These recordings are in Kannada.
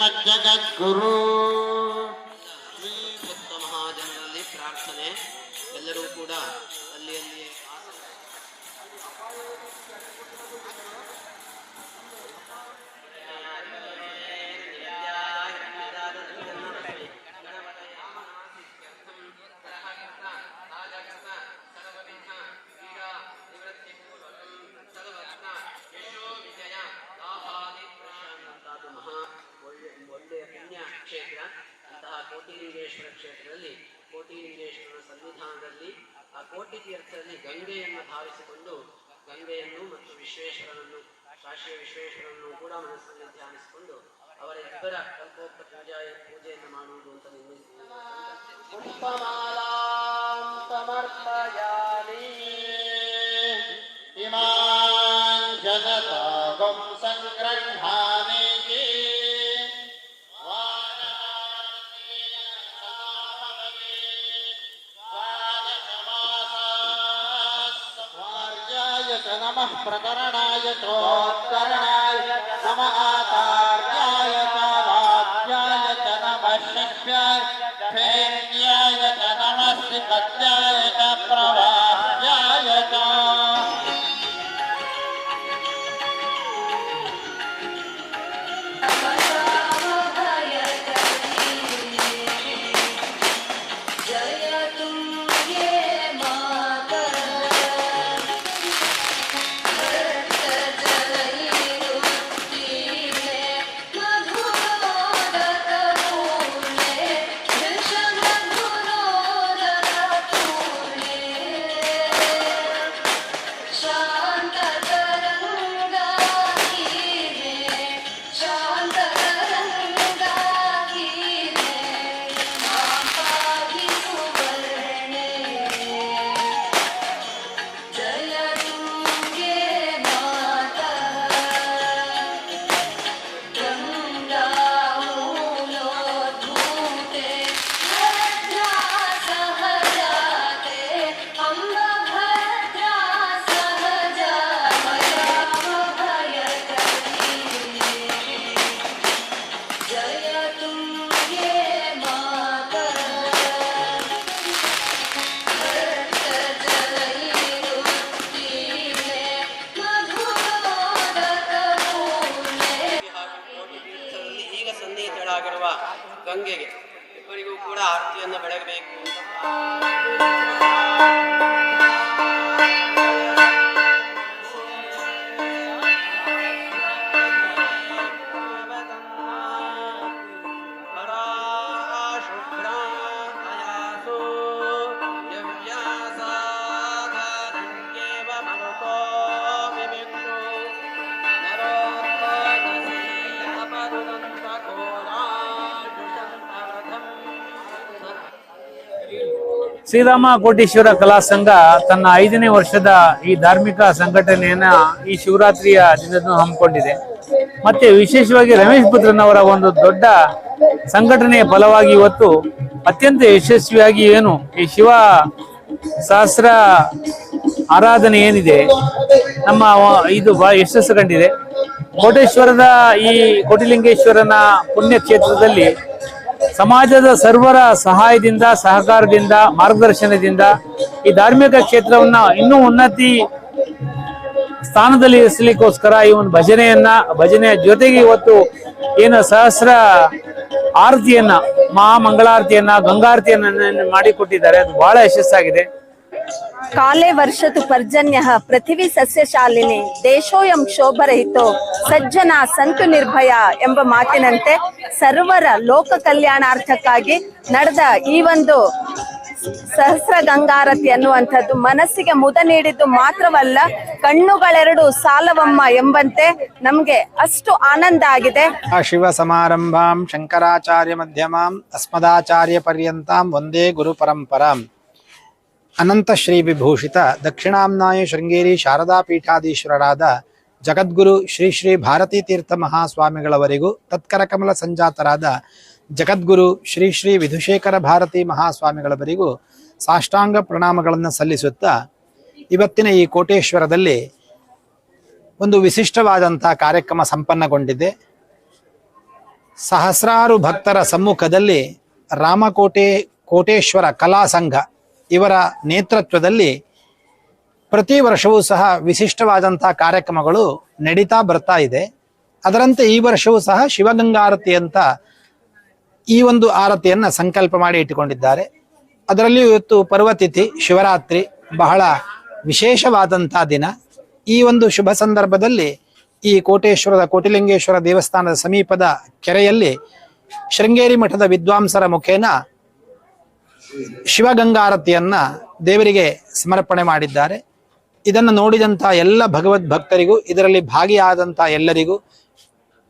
ಜಗದ್ಗುರು ಶ್ರೀ ಭಕ್ತ ಮಹಾಜನರಲ್ಲಿ ಪ್ರಾರ್ಥನೆ. ಎಲ್ಲರೂ ಕೂಡ ಅಲ್ಲಿ ಅಲ್ಲಿ ಕೋಟಿಲಿಂಗೇಶ್ವರ ಕ್ಷೇತ್ರದಲ್ಲಿ ಕೋಟಿಲಿಂಗೇಶ್ವರ ಸನ್ನಿಧಾನದಲ್ಲಿ ಆ ಕೋಟಿ ತೀರ್ಥದಲ್ಲಿ ಗಂಗೆಯನ್ನು ಧಾವಿಸಿಕೊಂಡು ಗಂಗೆಯನ್ನು ಮತ್ತು ವಿಶ್ವೇಶ್ವರನನ್ನು, ಕಾಶಿಯ ವಿಶ್ವೇಶ್ವರನನ್ನು ಕೂಡ ಮನಸ್ಸಿನಲ್ಲಿ ಧ್ಯಾನಿಸಿಕೊಂಡು ಅವರ ಇಬ್ಬರ ಕಲ್ಪೋಕ್ತ ಪೂಜಾ ಪೂಜೆಯನ್ನು ಮಾಡುವುದು ಅಂತ ನಿರ್ಣಯಿಸಿದ್ದಾರೆ च नमः प्रकरणाय चोत्करणाय नम आतार्याय तादात्याय च नमः शक्याय फेन्याय च नमः सिपत्याय ಸನ್ನಿಹಿತಳಾಗಿರುವ ಗಂಗೆಗೆ ಇಬ್ಬರಿಗೂ ಕೂಡ ಆರತಿಯನ್ನು ಬೆಳಗಬೇಕು. ಶ್ರೀರಾಮ ಕೋಟೀಶ್ವರ ಕಲಾ ಸಂಘ ತನ್ನ ಐದನೇ ವರ್ಷದ ಈ ಧಾರ್ಮಿಕ ಸಂಘಟನೆಯನ್ನ ಈ ಶಿವರಾತ್ರಿಯ ದಿನದಂದು ಹಮ್ಮಿಕೊಂಡಿದೆ. ಮತ್ತೆ ವಿಶೇಷವಾಗಿ ರಮೇಶ್ ಪುತ್ರನವರ ಒಂದು ದೊಡ್ಡ ಸಂಘಟನೆಯ ಫಲವಾಗಿ ಇವತ್ತು ಅತ್ಯಂತ ಯಶಸ್ವಿಯಾಗಿ ಏನು ಈ ಶಿವ ಸಹಸ್ರ ಆರಾಧನೆ ಏನಿದೆ, ನಮ್ಮ ಇದು ಬಹಳ ಯಶಸ್ಸು ಕಂಡಿದೆ. ಕೋಟೇಶ್ವರದ ಈ ಕೋಟಿಲಿಂಗೇಶ್ವರನ ಪುಣ್ಯ ಕ್ಷೇತ್ರದಲ್ಲಿ ಸಮಾಜದ ಸರ್ವರ ಸಹಾಯದಿಂದ, ಸಹಕಾರದಿಂದ, ಮಾರ್ಗದರ್ಶನದಿಂದ ಈ ಧಾರ್ಮಿಕ ಕ್ಷೇತ್ರವನ್ನ ಇನ್ನೂ ಉನ್ನತಿ ಸ್ಥಾನದಲ್ಲಿ ಇರಿಸಲಿಕ್ಕೋಸ್ಕರ ಈ ಒಂದು ಭಜನೆಯನ್ನ, ಭಜನೆಯ ಜೊತೆಗೆ ಇವತ್ತು ಏನು ಸಹಸ್ರ ಆರತಿಯನ್ನ, ಮಹಾಮಂಗಳಾರತಿಯನ್ನ, ಗಂಗಾರತಿಯನ್ನ ಮಾಡಿಕೊಟ್ಟಿದ್ದಾರೆ. ಅದು ಬಹಳ ಯಶಸ್ಸಾಗಿದೆ. ಕಾಲೇ ವರ್ಷತು ಪರ್ಜನ್ಯ ಪೃಥಿವಿ ಸಸ್ಯಶಾಲಿನಿ ದೇಶೋಯಂ ಶೋಭರಹಿತೋ ಸಜ್ಜನ ಸಂತು ನಿರ್ಭಯ ಎಂಬ ಮಾತಿನಂತೆ ಸರ್ವರ ಲೋಕ ಕಲ್ಯಾಣಾರ್ಥಕ್ಕಾಗಿ ನಡೆದ ಈ ಒಂದು ಸಹಸ್ರ ಗಂಗಾರತಿ ಅನ್ನುವಂಥದ್ದು ಮನಸ್ಸಿಗೆ ಮುದ ನೀಡಿದ್ದು ಮಾತ್ರವಲ್ಲ, ಕಣ್ಣುಗಳೆರಡು ಸಾಲವಮ್ಮ ಎಂಬಂತೆ ನಮ್ಗೆ ಅಷ್ಟು ಆನಂದ ಆಗಿದೆ. ಶಿವ ಸಮಾರಂಭಾಂ, ಶಂಕರಾಚಾರ್ಯ ಮಧ್ಯಮಾಂ, ಅಸ್ಮದಾಚಾರ್ಯ ಪರ್ಯಂತಾಂ, ಒಂದೇ ಗುರು ಪರಂಪರಾಂ. ಅನಂತ ಶ್ರೀ ವಿಭೂಷಿತ, ದಕ್ಷಿಣಾಮ್ನಾಯ ಶೃಂಗೇರಿ ಶಾರದಾ ಪೀಠಾಧೀಶ್ವರರಾದ ಜಗದ್ಗುರು ಶ್ರೀ ಶ್ರೀ ಭಾರತೀ ತೀರ್ಥ ಮಹಾಸ್ವಾಮಿಗಳವರೆಗೂ ತತ್ಕರಕಮಲ ಸಂಜಾತರಾದ ಜಗದ್ಗುರು ಶ್ರೀ ಶ್ರೀ ವಿಧುಶೇಖರ ಭಾರತಿ ಮಹಾಸ್ವಾಮಿಗಳವರಿಗೂ ಸಾಷ್ಟಾಂಗ ಪ್ರಣಾಮಗಳನ್ನು ಸಲ್ಲಿಸುತ್ತಾ ಇವತ್ತಿನ ಈ ಕೋಟೇಶ್ವರದಲ್ಲಿ ಒಂದು ವಿಶಿಷ್ಟವಾದಂಥ ಕಾರ್ಯಕ್ರಮ ಸಂಪನ್ನಗೊಂಡಿದೆ. ಸಹಸ್ರಾರು ಭಕ್ತರ ಸಮ್ಮುಖದಲ್ಲಿ ರಾಮಕೋಟೆ ಕೋಟೇಶ್ವರ ಕಲಾ ಸಂಘ ಇವರ ನೇತೃತ್ವದಲ್ಲಿ ಪ್ರತಿ ವರ್ಷವೂ ಸಹ ವಿಶಿಷ್ಟವಾದಂತಹ ಕಾರ್ಯಕ್ರಮಗಳು ನಡೀತಾ ಬರ್ತಾ ಇದೆ. ಅದರಂತೆ ಈ ವರ್ಷವೂ ಸಹ ಶಿವಗಂಗಾರತಿ ಅಂತ ಈ ಒಂದು ಆರತಿಯನ್ನ ಸಂಕಲ್ಪ ಮಾಡಿ ಇಟ್ಟುಕೊಂಡಿದ್ದಾರೆ. ಅದರಲ್ಲಿ ಇವತ್ತು ಪರ್ವತಿಥಿ, ಶಿವರಾತ್ರಿ ಬಹಳ ವಿಶೇಷವಾದಂತಹ ದಿನ. ಈ ಒಂದು ಶುಭ ಸಂದರ್ಭದಲ್ಲಿ ಈ ಕೋಟೇಶ್ವರದ, ಕೋಟಿಲಿಂಗೇಶ್ವರ ದೇವಸ್ಥಾನದ ಸಮೀಪದ ಕೆರೆಯಲ್ಲಿ ಶೃಂಗೇರಿ ಮಠದ ವಿದ್ವಾಂಸರ ಮುಖೇನ ಶಿವಗಂಗಾರತಿಯನ್ನ ದೇವರಿಗೆ ಸಮರ್ಪಣೆ ಮಾಡಿದ್ದಾರೆ. ಇದನ್ನು ನೋಡಿದಂತಹ ಎಲ್ಲ ಭಗವದ್ ಭಕ್ತರಿಗೂ, ಇದರಲ್ಲಿ ಭಾಗಿಯಾದಂತಹ ಎಲ್ಲರಿಗೂ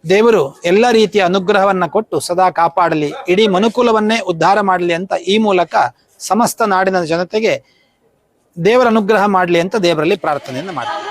ದೇವರು ಎಲ್ಲ ರೀತಿಯ ಅನುಗ್ರಹವನ್ನ ಕೊಟ್ಟು ಸದಾ ಕಾಪಾಡಲಿ, ಇಡೀ ಮನುಕುಲವನ್ನೇ ಉದ್ಧಾರ ಮಾಡಲಿ ಅಂತ ಈ ಮೂಲಕ ಸಮಸ್ತ ನಾಡಿನ ಜನತೆಗೆ ದೇವರ ಅನುಗ್ರಹ ಮಾಡಲಿ ಅಂತ ದೇವರಲ್ಲಿ ಪ್ರಾರ್ಥನೆಯನ್ನು ಮಾಡ್ತಾರೆ